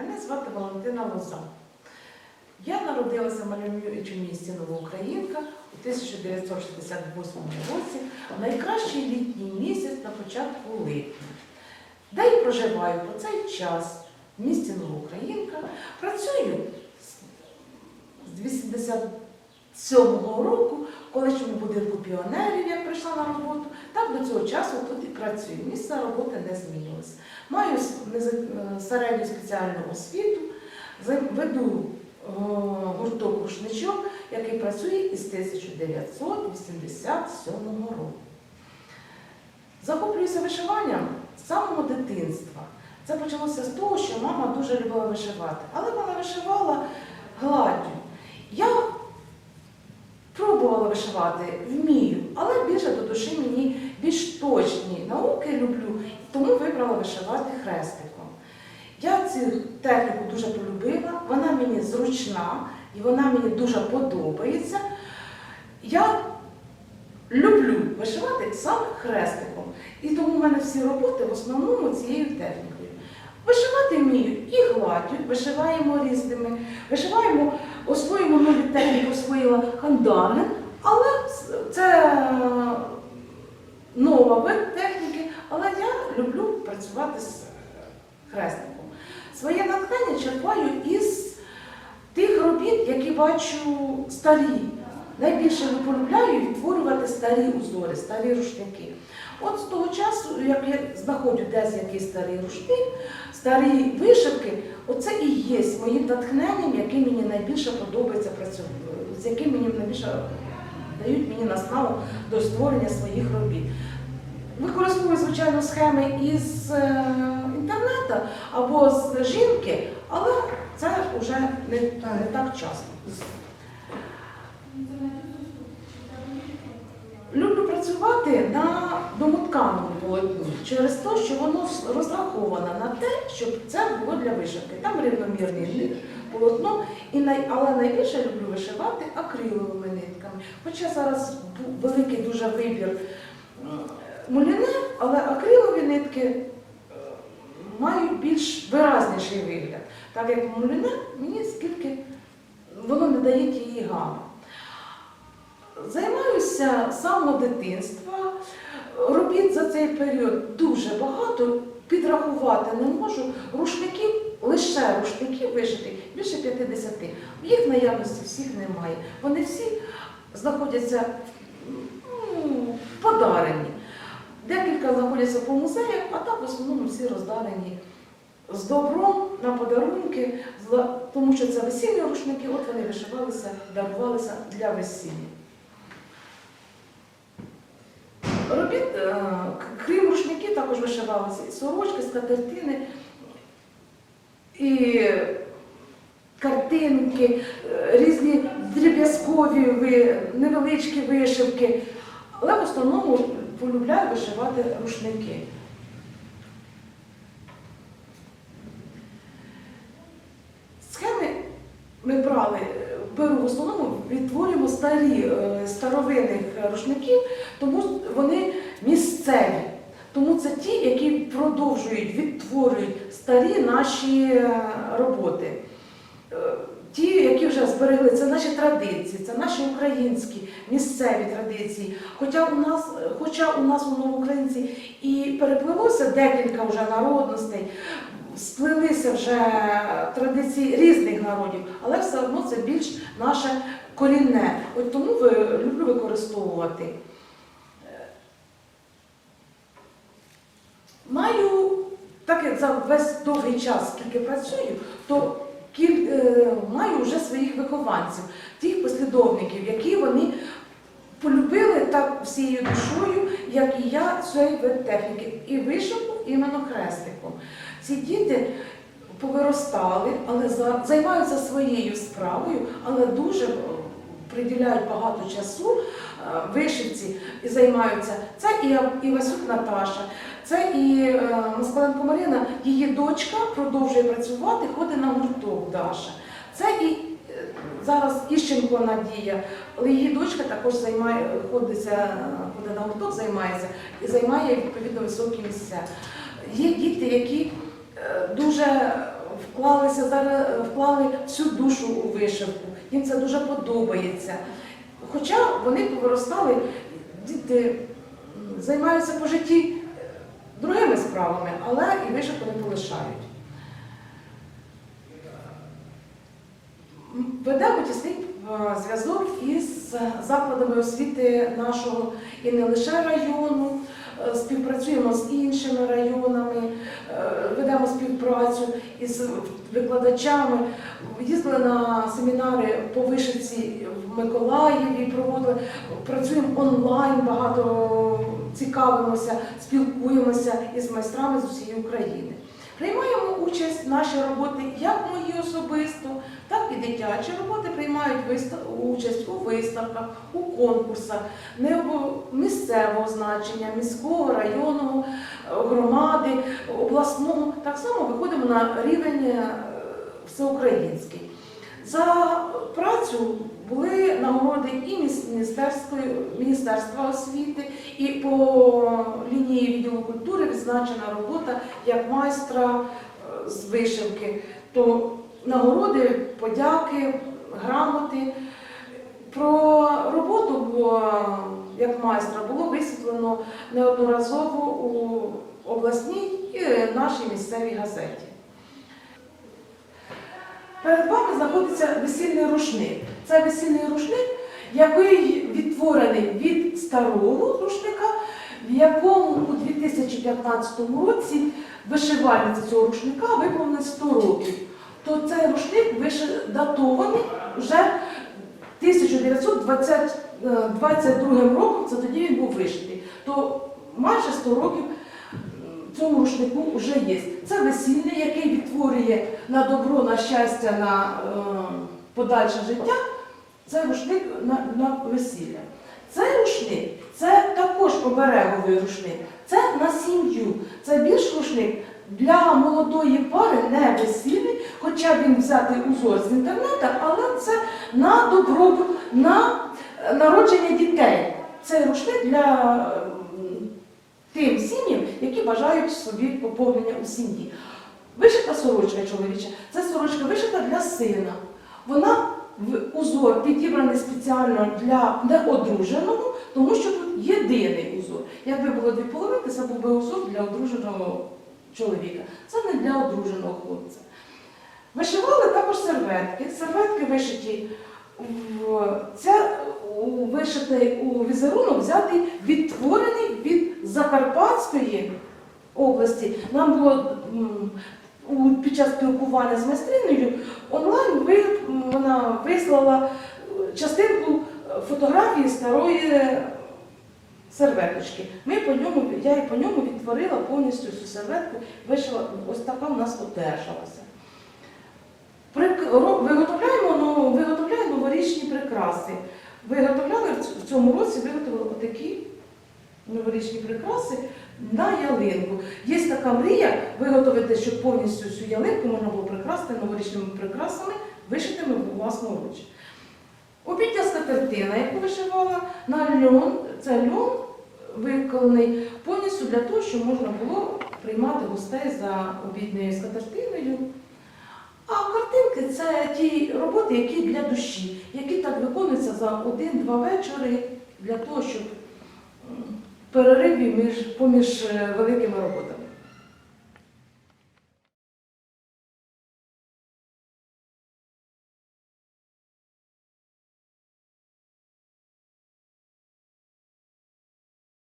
Мене звати Валентина Лоза. Я народилася в мальовничому місті Новоукраїнка у 1968 році, в найкращий літній місяць на початку липня. Де і проживаю по цей час в місті Новоукраїнка. Працюю з 87-го року в колишньому будинку піонерів, як прийшла на роботу, так до цього часу тут працюю. Місце роботи не змінилося. Маю е, середню спеціальну освіту, веду е, гурток рушничок, який працює із 1987 року. Захоплююся вишиванням з самого дитинства. Це почалося з того, що мама дуже любила вишивати, але вона вишивала гладдю. Я пробувала вишивати, вмію, але більше до душі мені більш точні науки люблю, тому вибрала вишивати хрестиком. Я цю техніку дуже полюбила, вона мені зручна і вона мені дуже подобається. Я люблю вишивати саме хрестиком. І тому в мене всі роботи в основному цією технікою. Вишивати вмію і гладдю, вишиваємо різними, вишиваємо, освоїмо нові техніки, освоїла хандани, але це нова вид техніки, але я люблю працювати з хрестиком. Своє натхнення черпаю із тих робіт, які бачу старі. Найбільше полюбляю відтворювати старі узори, старі рушники. От з того часу, як я знаходжу десь якийсь старий рушник, старі вишивки, оце і є моїм натхненням, яке мені найбільше подобається працювати, з яким мені найбільше дають мені наснагу до створення своїх робіт. Використовую, звичайно, схеми із е, інтернету або з жінки, але це вже не так часто. Люблю працювати на домотканому полотні через те, що воно розраховано на те, щоб це було для вишивки. Там рівномірний полотно, і най... але найбільше люблю вишивати акриловими нитками. Хоча зараз великий дуже вибір м, муліне, але акрилові нитки е, мають більш виразніший вигляд. Так як муліне мені скільки воно не дає тієї гами. Займаюся з самого дитинства. Робіт за цей період дуже багато. Підрахувати не можу. Рушників, лише рушників вишитих більше 50. Їх наявності всіх немає. Вони всі знаходяться ну, подарені. Декілька знаходяться по музеях, а так в основному всі роздарені з добром на подарунки, тому що це весільні рушники, от вони вишивалися, дарувалися для весілля. Робіт, е, крім рушників, також вишивалися і сорочки, скатертини, і картинки, е, різні дріб'язкові невеличкі вишивки. Але в основному полюбляю вишивати рушники. Схеми ми брали, беру в основному, відтворюємо старі е, старовинних рушників, тому вони місцеві. Тому це ті, які продовжують, відтворюють старі наші е, роботи. Е, Ті, які вже зберегли, це наші традиції, це наші українські місцеві традиції. Хоча у нас, хоча у нас у новоукраїнці і переплилося декілька вже народностей, сплелися вже традиції різних народів, але все одно це більш наше корінне. От тому люблю використовувати. Маю, так як за весь довгий час, скільки працюю, то е, маю вже своїх вихованців, тих послідовників, які вони полюбили так всією душою, як і я, цей вид техніки, і вишивку іменно хрестиком. Ці діти повиростали, але за- займаються своєю справою, але дуже е, приділяють багато часу е, вишивці і займаються. Це і Івасюк Наташа, це і е, Москаленко Марина, її дочка продовжує працювати, ходить на гурток Даша. Це і е, зараз Іщенко Надія, але її дочка також займає, ходиться, ходить на гурток, займається і займає відповідно високі місця. Є діти, які е, дуже вклалися зараз, вклали всю душу у вишивку. Їм це дуже подобається. Хоча вони повиростали, діти займаються по житті другими справами, але і вишивку не полишають. Ведемо тісний е, зв'язок із закладами освіти нашого і не лише району, е, співпрацюємо з іншими районами, е, ведемо співпрацю із викладачами. Їздили на семінари по вишивці в Миколаєві, проводили, працюємо онлайн, багато цікавимося, спілкуємося із майстрами з усієї України. Приймаємо участь в нашій роботі як мої особисто, так і дитячі роботи приймають участь у виставках, у конкурсах місцевого значення, міського, районного, е, громади, обласного. Так само виходимо на рівень е, всеукраїнський. За працю були нагороди і Міністерства освіти, і по лінії відділу культури відзначена робота як майстра е, з вишивки. То нагороди, подяки, грамоти. Про роботу бо, як майстра було висвітлено неодноразово у обласній і нашій місцевій газеті. Перед вами знаходиться весільний рушник. Це весільний рушник, який відтворений від старого рушника, в якому у 2015 році вишивальниця цього рушника виповнилось 100 років. То цей рушник датований вже 1922 роком, це тоді він був вишитий. То майже 100 років цьому рушнику вже є. Це весільний, який відтворює на добро, на щастя, на е, подальше життя. Це рушник на, на весілля. Цей рушник це також обереговий рушник. Це на сім'ю. Це більш рушник для молодої пари не весільний, хоча він взятий узор з інтернету, але це на добробут, на е, народження дітей. Цей рушник для тим сім'ям, які бажають собі поповнення у сім'ї. Вишита сорочка чоловіча, це сорочка вишита для сина. Вона в узор підібраний спеціально для неодруженого, тому що тут єдиний узор. Якби було дві половинки, це був би узор для одруженого чоловіка. Це не для одруженого хлопця. Вишивали також серветки. Серветки вишиті в це вишитий у візерунок взятий відтворений від Закарпатської області. Нам було під час спілкування з майстриною онлайн вона вислала е, частинку е, фотографії старої серветочки. Ми по ньому, я і по ньому відтворила повністю цю серветку, вишила, ось така у нас одержалася. Виготовляємо, ну, виготовляємо новорічні прикраси. Виготовляли в цьому році, виготовили такі новорічні прикраси на ялинку. Є така мрія виготовити, щоб повністю цю ялинку можна було прикрасти новорічними прикрасами, вишитими власноруч. Обідня скатертина, яку вишивала на льон, це льон виконаний повністю для того, щоб можна було приймати гостей за обідньою скатертиною. А картинки це ті роботи, які для душі, які так виконуються за один-два вечори для того, щоб перериві між, поміж е, великими роботами.